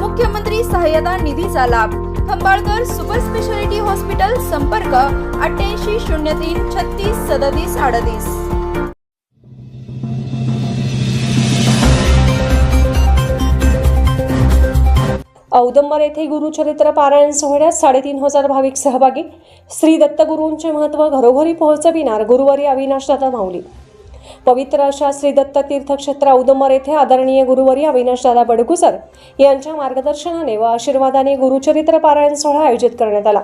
मुख्यमंत्री सहाय्यता निधीचा लाभ. खंबाळकर सुपर स्पेशालिटी हॉस्पिटल संपर्क अठ्ठ्याऐंशी शून्य तीन छत्तीस सदतीस अडतीस. औदंबर येथे गुरुचरित्र पारायण सोहळ्यात साडेतीन हजार भाविक सहभागी. श्री दत्तगुरूंचे महत्त्व घरोघरी पोहोचविणार गुरुवारी अविनाशदादा माऊली. पवित्र अशा श्री दत्त तीर्थक्षेत्र औदंबर येथे आदरणीय गुरुवारी अविनाशदादा बडगुसर यांच्या मार्गदर्शनाने व आशीर्वादाने गुरुचरित्र पारायण सोहळा आयोजित करण्यात आला.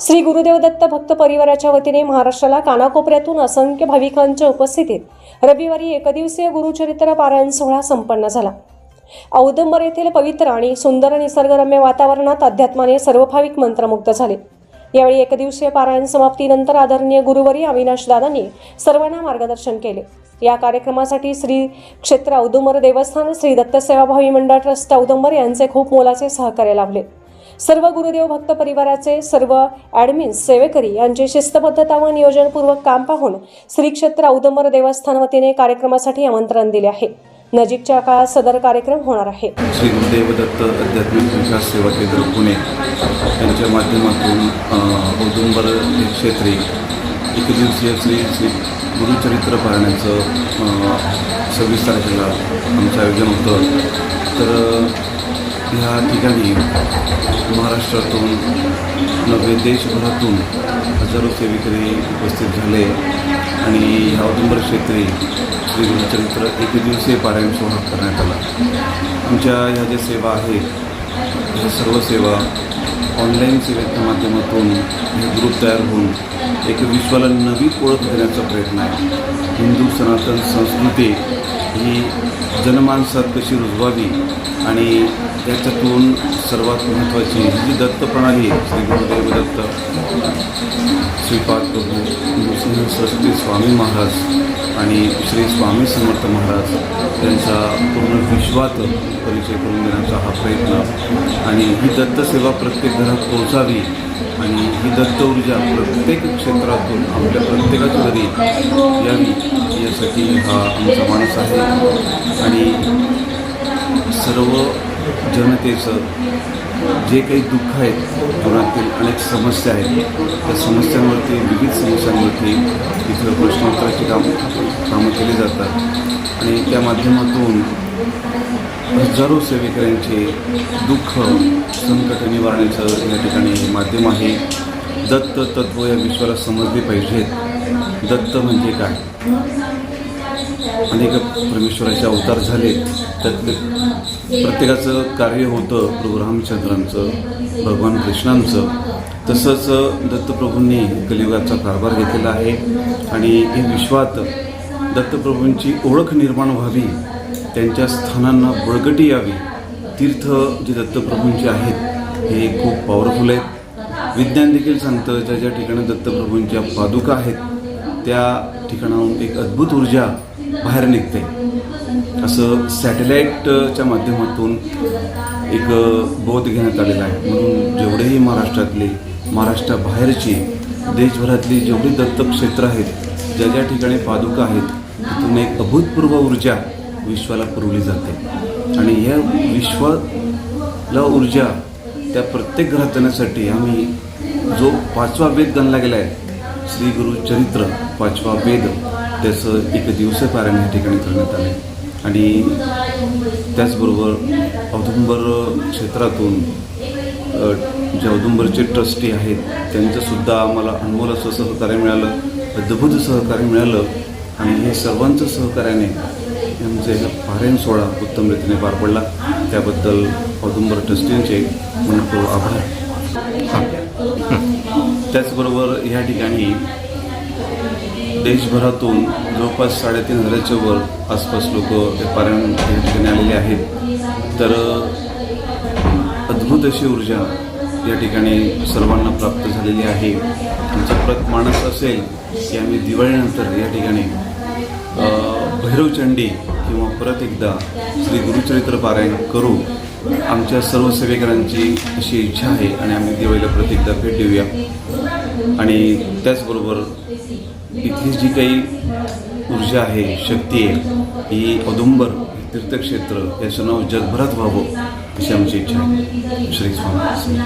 श्री गुरुदेव दत्त भक्त परिवाराच्या वतीने महाराष्ट्राला कानाकोपऱ्यातून असंख्य भाविकांच्या उपस्थितीत रविवारी एकदिवसीय गुरुचरित्र पारायण सोहळा संपन्न झाला. औदंबर येथील पवित्र आणि सुंदर निसर्गरम्य वातावरणात अध्यात्माने सर्व भाविक मंत्रमुग्ध झाले. यावेळी एकदिवसीय पारायण समाप्तीनंतर आदरणीय गुरुवारी अविनाश दादांनी सर्वांना मार्गदर्शन केले. या कार्यक्रमासाठी श्री क्षेत्र औदुंबर देवस्थान श्री दत्तसेवाभावी मंडळ ट्रस्ट औदुंबर यांचे खूप मोलाचे सहकार्य लाभले. सर्व गुरुदेव भक्त परिवाराचे सर्व ॲडमिन्स सेवेकरी यांचे शिस्तबद्धता व नियोजनपूर्वक काम पाहून श्री क्षेत्र औदुंबर देवस्थान वतीने कार्यक्रमासाठी आमंत्रण दिले आहे. नजीकच्या काळात सदर कार्यक्रम होणार आहे. श्री गुरुदेव दत्त आध्यात्मिक विकास सेवा केंद्र पुणे यांच्या माध्यमातून औदुंबर क्षेत्री क्षेत्री एकदिवसीय श्री श्री गुरुचरित्र पाहण्याचं सव्वीस तारखेला आमचं आयोजन होतं. तर ह्या ठिकाणी महाराष्ट्रातून नव्हे देशभरातून हजारो सेविकरी उपस्थित झाले आणि ह्या औदुंबर क्षेत्री श्री गुरुचरित्र एकदिवसीय पारायण सोहळा करण्यात आला. आमच्या ह्या ज्या सेवा आहेत ह्या सर्व सेवा ऑनलाईन सेवेच्या माध्यमातून हे ग्रुप तयार होऊन एक विश्वाला नवी ओळख देण्याचा प्रयत्न आहे. हिंदू सनातन संस्कृती ही जनमानसात कशी रुजवावी आणि त्याच्यातून सर्वात महत्त्वाची ही जी दत्त प्रणाली आहे श्री गुरुदेव दत्त श्रीपाद प्रभू नृसिंह सरस्वती स्वामी महाराज आणि श्री स्वामी समर्थ महाराज यांचा पूर्ण विश्वात परिचय करून देण्याचा हा प्रयत्न. आणि ही दत्तसेवा प्रत्येक घरात पोहोचावी आणि ही दत्त ऊर्जा प्रत्येक क्षेत्रातून आपल्या प्रत्येकाच्या घरी यावी यासाठी हा आमचा माणूस आहे. आणि सर्व जनतेचं जे काही दुःख आहेत जीवनातील अनेक समस्या आहेत त्या समस्यांवरती विविध समस्यांवरती इथं प्रश्नोत्तराची काम कामं केली जातात. आणि त्या माध्यमातून हजारो सेवेकऱ्यांचे दुःख संकट निवारण्याचं या ठिकाणी माध्यम आहे. दत्त तत्व या विश्वाला समजले पाहिजेत. दत्त म्हणजे काय? अनेक परमेश्वराचे अवतार झालेत. त्यातले प्रत्येकाचं कार्य होतं प्रभू रामचंद्रांचं भगवान कृष्णांचं. तसंच दत्तप्रभूंनी कलियुगाचा कारभार घेतलेला आहे. आणि हे विश्वात दत्तप्रभूंची ओळख निर्माण व्हावी त्यांच्या स्थानांना बळकटी यावी तीर्थ जे दत्तप्रभूंचे आहेत हे खूप पॉवरफुल आहेत. विज्ञान देखील सांगतं ज्या ज्या ठिकाणी दत्तप्रभूंच्या पादुका आहेत त्या ठिकाणाहून एक अद्भुत ऊर्जा बाहेर निघते. असं सॅटेलाईटच्या माध्यमातून एक बोध घेण्यात आलेला आहे. म्हणून जेवढेही महाराष्ट्रातले महाराष्ट्राबाहेरची देशभरातली जेवढी दत्तक्षेत्र आहेत ज्या ज्या ठिकाणी पादुका आहेत तिथून एक अभूतपूर्व ऊर्जा विश्वाला पुरवली जाते. आणि या विश्वाला ऊर्जा त्या प्रत्येक घरात जाण्यासाठी आम्ही जो पाचवा वेद गणला गेला आहे श्री गुरु चरित्र पाचवा वेद त्याचं एक दिवसपारायण या ठिकाणी करण्यात आलं आहे आणि त्याचबरोबर औदुंबर क्षेत्रातून जे औदुंबरचे ट्रस्टी आहेत त्यांचंसुद्धा आम्हाला अनमोल असं सहकार्य मिळालं अद्भुत सहकार्य मिळालं आणि हे सर्वांचं सहकार्याने आमचे हा पारायण सोहळा उत्तम रीतीने पार पडला. त्याबद्दल औदुंबर ट्रस्टींचे मनपूर्व आभार. त्याचबरोबर ह्या ठिकाणी देशभरातून जवळपास साडेतीन हजाराच्या वर आसपास लोक हे पारायण या ठिकाणी आलेले आहेत. तर अद्भुत अशी ऊर्जा या ठिकाणी सर्वांना प्राप्त झालेली आहे. आमचा प्रत मानस असेल की आम्ही दिवाळीनंतर या ठिकाणी भैरवचंडी किंवा परत एकदा श्री गुरुचरित्र पारायण करू. आमच्या सर्व सेवेकरांची अशी इच्छा आहे आणि आम्ही दिवाळीला परत एकदा भेट देऊया. आणि त्याचबरोबर इथली जी काही ऊर्जा आहे शक्ती आहे ही औदुंबर तीर्थक्षेत्र याचं नाव जगभरात व्हावं अशी आमची इच्छा आहे. श्री स्वामी